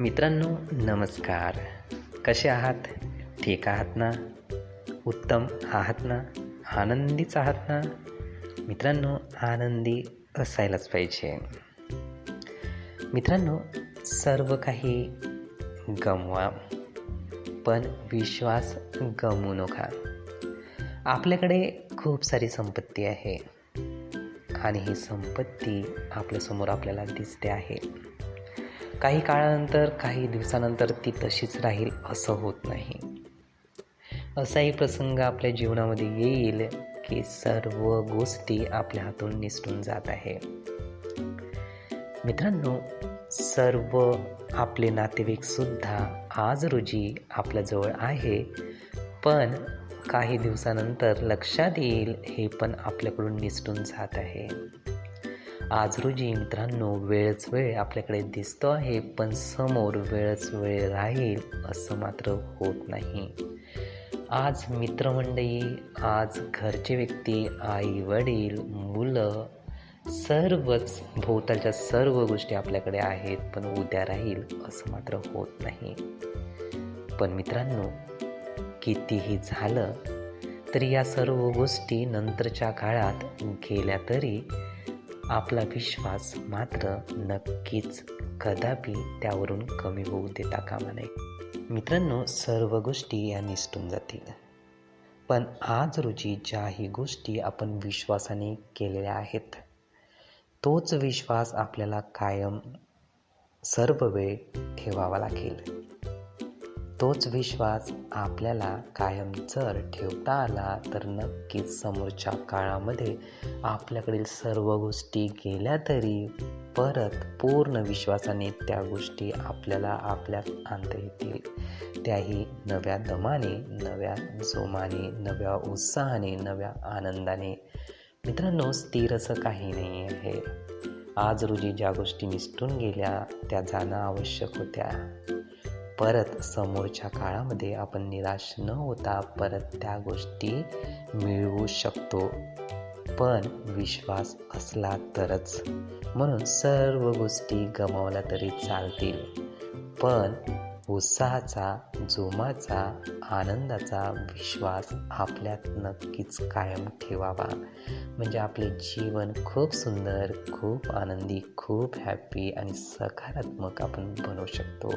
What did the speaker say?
मित्रांनो नमस्कार. कसे आहात? ठीक आहात ना? उत्तम आहात ना? आनंदीच आहात ना? मित्रांनो आनंदी असायलाच पाहिजे. मित्रांनो सर्व काही गमवा पण विश्वास गमवू नका. आपल्याकडे खूप सारी संपत्ती आहे. आणि ही संपत्ती आपल्यासमोर आपल्याला दिसते आहे. काही काळानंतर काही दिवसानंतर ती तशीच राहील असं होत नाही. असाही प्रसंग आपल्या जीवनामध्ये येईल की सर्व गोष्टी आपल्या हातून निसटून जात आहे. मित्रांनो सर्व आपले नातेवाईकसुद्धा आज रोजी आपल्याजवळ आहे पण काही दिवसानंतर लक्षात येईल हे पण आपल्याकडून निसटून जात आहे. आज रोजी मित्रांनो वेळच वेळ आपल्याकडे दिसतो आहे पण समोर वेळच वेळ राहील असं मात्र होत नाही. आज मित्रमंडळी आज घरचे व्यक्ती आई वडील मुलं सर्वच भोवतालच्या सर्व गोष्टी आपल्याकडे आहेत पण उद्या राहील असं मात्र होत नाही. पण मित्रांनो कितीही झालं तरी या सर्व गोष्टी नंतरच्या काळात गेल्या तरी आपला विश्वास मात्र नक्कीच कदापि त्यावरून कमी होऊ देता कामा नये. मित्रांनो सर्व गोष्टी या निसटून जातील. पण आज रोजी ज्याही गोष्टी आपण विश्वासाने केलेल्या आहेत तोच विश्वास आपल्याला कायम सर्व वेळ ठेवावा लागेल. तोच विश्वास आपल्याला कायम जर ठेवता आला तर नक्कीच समोरच्या काळामध्ये आपल्याकडील सर्व गोष्टी गेल्या तरी परत पूर्ण विश्वासाने त्या गोष्टी आपल्याला आपल्यात आणता येतील. त्याही नव्या दमाने नव्या जोमाने नव्या उत्साहाने नव्या आनंदाने. मित्रांनो स्थिर असं काही नाही आहे आज रोजी ज्या गोष्टी निसटून गेल्या त्या जाणं आवश्यक होत्या. परत समोरच्या काळामध्ये आपण निराश न होता परत त्या गोष्टी मिळवू शकतो. पण विश्वास असला तरच. म्हणून सर्व गोष्टी गमावल्या तरी चालतील. पण उत्साहाचा जोमाचा आनंदाचा विश्वास आपल्यात नक्कीच कायम ठेवावा. म्हणजे आपले जीवन खूप सुंदर खूप आनंदी खूप हॅपी आणि सकारात्मक आपण बनवू शकतो.